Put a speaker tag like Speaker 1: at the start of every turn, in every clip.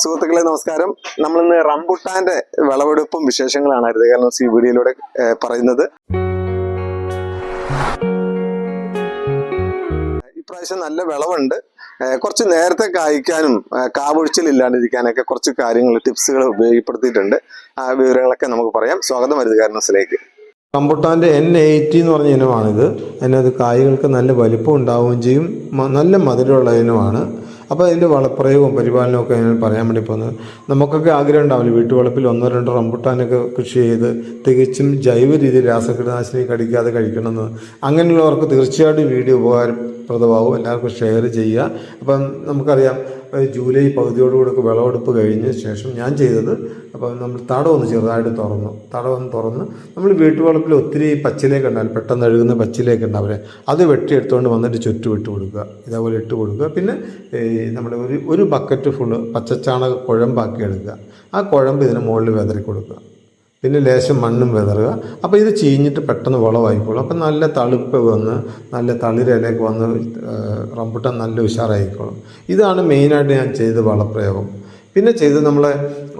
Speaker 1: സുഹൃത്തുക്കളെ നമസ്കാരം. നമ്മൾ ഇന്ന് റംബുട്ടാന്റെ വിളവെടുപ്പും വിശേഷങ്ങളാണ് ഹരിതകേരളം ഈ വീഡിയോയിലൂടെ പറയുന്നത്. ഇപ്രാവശ്യം നല്ല വിളവുണ്ട്. കുറച്ച് നേരത്തെ കായ്ക്കാനും കാവൊഴിച്ചിലില്ലാണ്ടിരിക്കാനൊക്കെ കുറച്ച് കാര്യങ്ങൾ ടിപ്സുകൾ ഉപയോഗപ്പെടുത്തിയിട്ടുണ്ട്. ആ വിവരങ്ങളൊക്കെ നമുക്ക് പറയാം. സ്വാഗതം ഹരിതകേരളത്തിലേക്ക്
Speaker 2: റംബുട്ടാന്റെ എൻ എയ്റ്റി എന്ന് പറഞ്ഞ ഇനമാണിത്. അതിനകത്ത് കായ്കൾക്ക് നല്ല വലിപ്പം ഉണ്ടാവുകയും ചെയ്യും. നല്ല മധുരമുള്ള ഇനമാണ്. അപ്പോൾ അതിന്റെ വളപ്രയോഗവും പരിപാലനവും ഒക്കെ ഞാൻ പറയാൻ വേണ്ടി പോകുന്നത്. നമുക്കൊക്കെ ആഗ്രഹം ഉണ്ടാവില്ല? വീട്ടുവളപ്പിൽ ഒന്നോ രണ്ടോ റംബുട്ടാനൊക്കെ കൃഷി ചെയ്ത് തികച്ചും ജൈവ രീതിയിൽ രാസകീടനാശിനി കടിക്കാതെ കഴിക്കണമെന്ന്. അങ്ങനെയുള്ളവർക്ക് തീർച്ചയായിട്ടും വീഡിയോ വീഡിയോ ഉപകാരപ്രദമാവും എല്ലാവർക്കും ഷെയർ ചെയ്യുക. അപ്പം നമുക്കറിയാം ജൂലൈ പകുതിയോടുകൂടി വിളവെടുപ്പ് കഴിഞ്ഞ ശേഷം ഞാൻ ചെയ്തത് അപ്പോൾ നമ്മൾ തടമൊന്ന് ചെറുതായിട്ട് തുറന്നു. തടമൊന്ന് തുറന്ന് നമ്മൾ വീട്ടുവളപ്പിൽ ഒത്തിരി പച്ചിലേക്ക് ഉണ്ടാവില്ല പെട്ടെന്ന് അഴുകുന്ന പച്ചിലേക്ക് ഉണ്ടാവില്ല അത് വെട്ടിയെടുത്തുകൊണ്ട് വന്നിട്ട് ചുറ്റും ഇട്ട് കൊടുക്കുക. ഇതേപോലെ ഇട്ട് കൊടുക്കുക. പിന്നെ നമ്മുടെ ഒരു ഒരു ബക്കറ്റ് ഫുള്ള് പച്ചച്ചാണക കുഴമ്പാക്കി എടുക്കുക. ആ കുഴമ്പ് ഇതിന് മുകളിൽ വിതറി കൊടുക്കുക. പിന്നെ ലേശം മണ്ണും വിതറുക. അപ്പോൾ ഇത് ചീഞ്ഞിട്ട് പെട്ടെന്ന് വളമായിക്കോളും. അപ്പം നല്ല തളിപ്പ് വന്ന് നല്ല തളിരലേക്ക് വന്ന് റംബുട്ടാൻ നല്ല ഉഷാറായിക്കോളും. ഇതാണ് മെയിനായിട്ട് ഞാൻ ചെയ്ത വളപ്രയോഗം. പിന്നെ ചെയ്ത് നമ്മളെ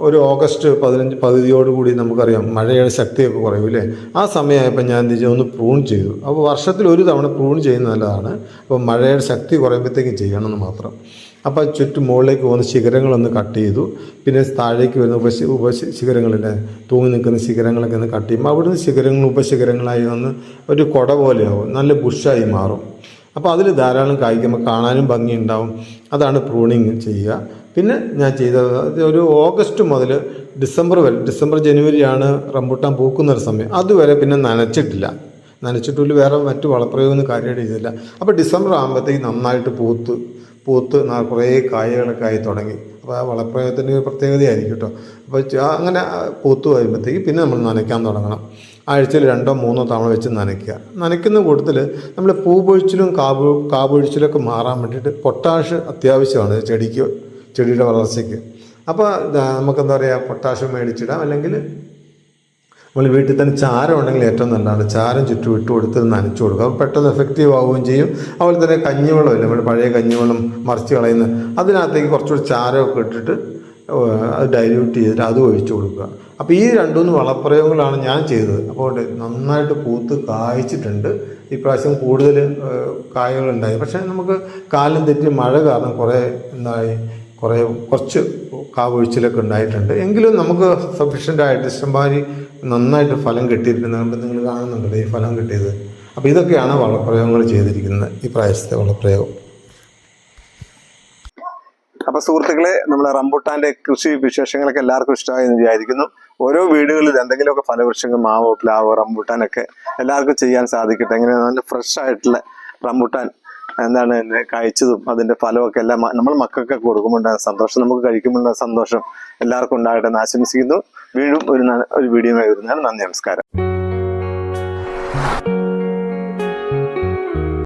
Speaker 2: ഒരു ഓഗസ്റ്റ് പതിനഞ്ച് പകുതിയോടുകൂടി നമുക്കറിയാം മഴയുടെ ശക്തിയൊക്കെ കുറയൂലേ ആ സമയമായപ്പോൾ ഞാൻ എന്ത് ചെയ്യും ഒന്ന് പ്രൂൺ ചെയ്തു. അപ്പോൾ വർഷത്തിൽ ഒരു തവണ പ്രൂൺ ചെയ്യുന്നത് നല്ലതാണ്. അപ്പോൾ മഴയുടെ ശക്തി കുറയുമ്പോഴത്തേക്കും ചെയ്യണമെന്ന് മാത്രം. അപ്പോൾ ചുറ്റും മുകളിലേക്ക് പോകുന്ന ശിഖരങ്ങളൊന്ന് കട്ട് ചെയ്തു. പിന്നെ താഴേക്ക് വരുന്ന ഉപശി ഉപശി ശിഖരങ്ങളില്ലേ തൂങ്ങി നിൽക്കുന്ന ശിഖരങ്ങളൊക്കെ ഒന്ന് കട്ട് ചെയ്യുമ്പോൾ അവിടുന്ന് ശിഖരങ്ങൾ ഉപശിഖരങ്ങളായി വന്ന് ഒരു കുട പോലെയാവും. നല്ല ബുഷായി മാറും. അപ്പോൾ അതിൽ ധാരാളം കായ്ക്കുമ്പോൾ കാണാനും ഭംഗിയുണ്ടാവും. അതാണ് പ്രൂണിങ് ചെയ്യുക. പിന്നെ ഞാൻ ചെയ്തത് ഒരു ഓഗസ്റ്റ് മുതൽ ഡിസംബർ വരെ ഡിസംബർ ജനുവരിയാണ് റംബൂട്ടാൻ പൂക്കുന്ന ഒരു സമയം. അതുവരെ പിന്നെ നനച്ചിട്ടില്ല. നനച്ചിട്ടുള്ളിൽ വേറെ മറ്റു വളപ്രയോഗമൊന്നും കാര്യമായിട്ട് ചെയ്തില്ല. അപ്പോൾ ഡിസംബർ ആകുമ്പോഴത്തേക്ക് നന്നായിട്ട് പൂത്ത് പൂത്ത് കുറേ കായകളൊക്കെ തുടങ്ങി. അപ്പോൾ ആ വളപ്രയോഗത്തിന്റെ ഒരു പ്രത്യേകതയായിരിക്കും കേട്ടോ അപ്പോൾ അങ്ങനെ പൂത്ത് വരുമ്പോഴത്തേക്ക് പിന്നെ നമ്മൾ നനയ്ക്കാൻ തുടങ്ങണം. ആഴ്ചയിൽ രണ്ടോ മൂന്നോ തവണ വെച്ച് നനയ്ക്കുക. നനയ്ക്കുന്ന കൂട്ടത്തിൽ നമ്മൾ പൂപൊഴിച്ചിലും പൊഴിച്ചിലും കാബ് കാബൊഴിച്ചിലൊക്കെ മാറാൻ വേണ്ടിയിട്ട് പൊട്ടാഷ് അത്യാവശ്യമാണ് ചെടിക്ക് ചെടിയുടെ വളർച്ചയ്ക്ക്. അപ്പോൾ നമുക്കെന്താ പറയുക പൊട്ടാഷ് മേടിച്ചിടാം. അല്ലെങ്കിൽ നമ്മൾ വീട്ടിൽ തന്നെ ചാരം ഉണ്ടെങ്കിൽ ഏറ്റവും നല്ലതാണ്. ചാരം ചുറ്റും ഇട്ട് കൊടുത്ത് നനച്ചു കൊടുക്കുക അപ്പോൾ പെട്ടെന്ന് എഫക്റ്റീവ് ആവുകയും ചെയ്യും. അതുപോലെ തന്നെ കഞ്ഞിവെള്ളമില്ല നമ്മുടെ പഴയ കഞ്ഞിവെള്ളം മറിച്ച് കളയുന്ന അതിനകത്തേക്ക് കുറച്ചുകൂടി ചാരമൊക്കെ ഇട്ടിട്ട് അത് ഡൈല്യൂട്ട് ചെയ്തിട്ട് അത് ഒഴിച്ചു കൊടുക്കുക. അപ്പോൾ ഈ രണ്ടുമൂന്ന് വളപ്രയോഗങ്ങളാണ് ഞാൻ ചെയ്തത്. അപ്പോൾ നന്നായിട്ട് പൂത്ത് കായ്ച്ചിട്ടുണ്ട്. ഇപ്രാവശ്യം കൂടുതൽ കായകളുണ്ടായി പക്ഷേ നമുക്ക് കാലം തെറ്റി മഴ കാരണം കുറേ എന്തായി കുറേ കുറച്ച് കാവൊഴിച്ചിലൊക്കെ ഉണ്ടായിട്ടുണ്ട്. എങ്കിലും നമുക്ക് സഫീഷ്യന്റ് ആയിട്ട് ഇഷ്ടംമാതിരി നന്നായിട്ട് ഫലം കിട്ടിയിരിക്കുന്നുണ്ട് നിങ്ങൾ കാണുന്നുണ്ടല്ലോ ഈ ഫലം കിട്ടിയത്. അപ്പോൾ ഇതൊക്കെയാണ് വളപ്രയോഗങ്ങൾ ചെയ്തിരിക്കുന്നത്. ഈ പ്രായസത്തെ വളപ്രയോഗം.
Speaker 1: അപ്പോൾ സുഹൃത്തുക്കളെ നമ്മുടെ റംബുട്ടാന്റെ കൃഷി വിശേഷങ്ങളൊക്കെ എല്ലാവർക്കും ഇഷ്ടമായി എന്ന് വിചാരിക്കുന്നു. ഓരോ വീടുകളിൽ എന്തെങ്കിലുമൊക്കെ ഫലവൃക്ഷങ്ങൾ മാവോ പ്ലാവോ റംബുട്ടാനൊക്കെ എല്ലാവർക്കും ചെയ്യാൻ സാധിക്കട്ടെ. എങ്ങനെ നല്ല ഫ്രഷ് ആയിട്ടുള്ള റംബുട്ടാൻ എന്താണ് കഴിച്ചതും അതിന്റെ ഫലമൊക്കെ എല്ലാം നമ്മൾ മക്കൾക്ക് കൊടുക്കുമ്പോൾ ഉണ്ടാകുന്ന സന്തോഷം. നമുക്ക് കഴിക്കുമ്പോൾ ഉണ്ടാകുന്ന സന്തോഷം. എല്ലാവർക്കും ഉണ്ടാകട്ടെ എന്ന് ആശംസിക്കുന്നു. വീണ്ടും ഒരു ഒരു വീഡിയോ വരുന്നതാണ് നന്ദി നമസ്കാരം.